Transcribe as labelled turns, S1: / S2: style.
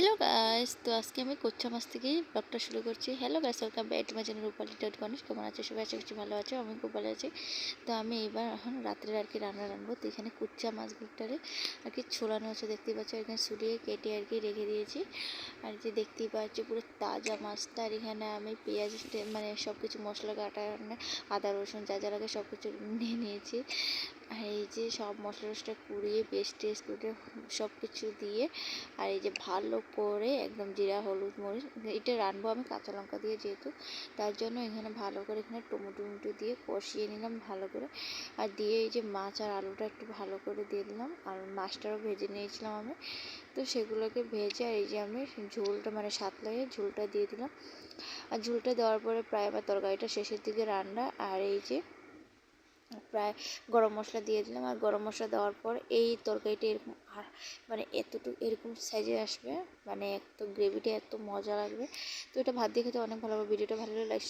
S1: Hello guys তো আজকে আমি কোচ্চা মাছ থেকেই ব্লগটা শুরু করছি। Hello guys welcome back to my channel Rupali dot Ganesh কেমন আছে? সবাই আশা করছি ভালো আছে আমি খুব ভালো আছি। তো আমি এবার এখন রাত্রে আর কি রান্না রান্নবো। তো এখানে কুচ্চা মাছগুলোটারে আর কি ছোলানো হচ্ছে দেখতেই পাচ্ছি। এখানে সুরিয়ে কেটে আর কি রেখে দিয়েছি। আর যে দেখতেই পাচ্ছি, পুরো তাজা মাছটা আর এখানে আমি পেঁয়াজ মানে সব কিছু মশলা কাটা আদা, রসুন যা যা লাগে সব কিছু নিয়ে নিয়েছি। এই যে সব মশলা টশলা কুড়িয়ে পেস্ট টেস্ট করে সব কিছু দিয়ে, আর এই যে ভালো করে একদম জিরা, হলুদ, মরিচ, এটা রানবো আমি কাঁচা লঙ্কা দিয়ে যেহেতু, তার জন্য এখানে ভালো করে এখানে টমেটো টমেটো দিয়ে কষিয়ে নিলাম ভালো করে, আর দিয়ে এই যে মাছ আর আলুটা একটু ভালো করে দিয়ে দিলাম, আর মাছটাও ভেজে নিয়েছিলাম আমি, তো সেগুলোকে ভেজে আর এই যে আমি ঝোলটা মানে সাত লাগে ঝোলটা দিয়ে দিলাম, আর ঝোলটা দেওয়ার পরে প্রায় আমার তরকারিটা শেষের দিকে রান্না, আর এই যে প্রায় গরম মশলা দিয়ে দিলাম। আর গরম মশলা দেওয়ার পর এই তরকারিটা এরকম মানে এতটুকু এরকম সাইজে আসবে মানে এত গ্রেভিটা এত মজা লাগবে। তো এটা ভাত দিয়ে খেতে অনেক ভালো হবে। ভিডিওটা ভালো লাইক